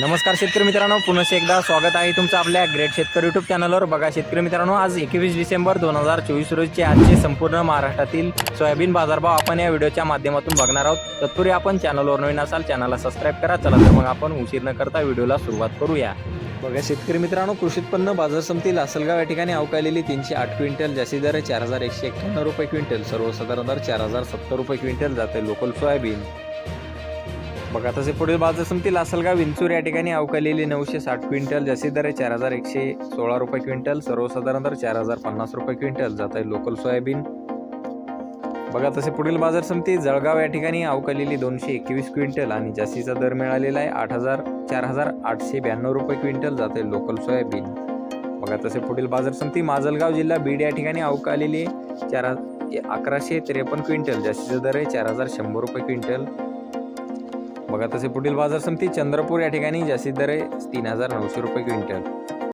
नमस्कार शेतकरी मित्रांनो पुन्हा एकदा स्वागत आहे तुमचं आपल्या ग्रेट शेतकरी युट्यूब चॅनलवर बघा शेतकरी मित्रांनो आज एकवीस डिसेंबर दोन हजार चोवीस रोजचे आजचे संपूर्ण महाराष्ट्रातील सोयाबीन बाजारभाव आपण या व्हिडिओच्या माध्यमातून बघणार आहोत. तत्पूर्वी आपण चॅनलवर नवीन असाल चॅनलला सबस्क्राईब करा. चला तर मग आपण उशीर न करता व्हिडिओला सुरुवात करूया. बघा शेतकरी मित्रांनो कृषी उत्पन्न बाजार समिती लासलगाव या ठिकाणी अवकालेली तीनशे आठ क्विंटल जास्ती दर चार हजार एकशे एक्क्याण्णव रुपये क्विंटल सर्वसाधारण दर चार हजार सत्तर रुपये क्विंटल जाते लोकल सोयाबीन. बघा तसे पुढील बाजार समिती लासलगाव विंचूर या ठिकाणी अवकालेली नऊशे साठ क्विंटल जास्तीत दर आहे चार हजार एकशे सोळा रुपये क्विंटल सर्वसाधारण दर चार हजार पन्नास रुपये क्विंटल. जात आहे लोकल सोयाबीन. बघा तसे पुढील बाजार समिती जळगाव या ठिकाणी अवकालेली दोनशे एकवीस क्विंटल आणि जास्तीचा दर मिळालेला आहे आठ हजार चार हजार आठशे ब्याण्णव रुपये क्विंटल. जात आहे लोकल सोयाबीन. बघा तसे पुढील बाजार समिती माजलगाव जिल्हा बीड या ठिकाणी अवकालेली चार अकराशे त्रेपन्न क्विंटल. जास्तीचा दर आहे चार हजार शंभर रुपये क्विंटल. बघा तसे पुढील बाजार समिती चंद्रपूर या ठिकाणी जास्तीत दर आहे तीन हजार नऊशे रुपये क्विंटल.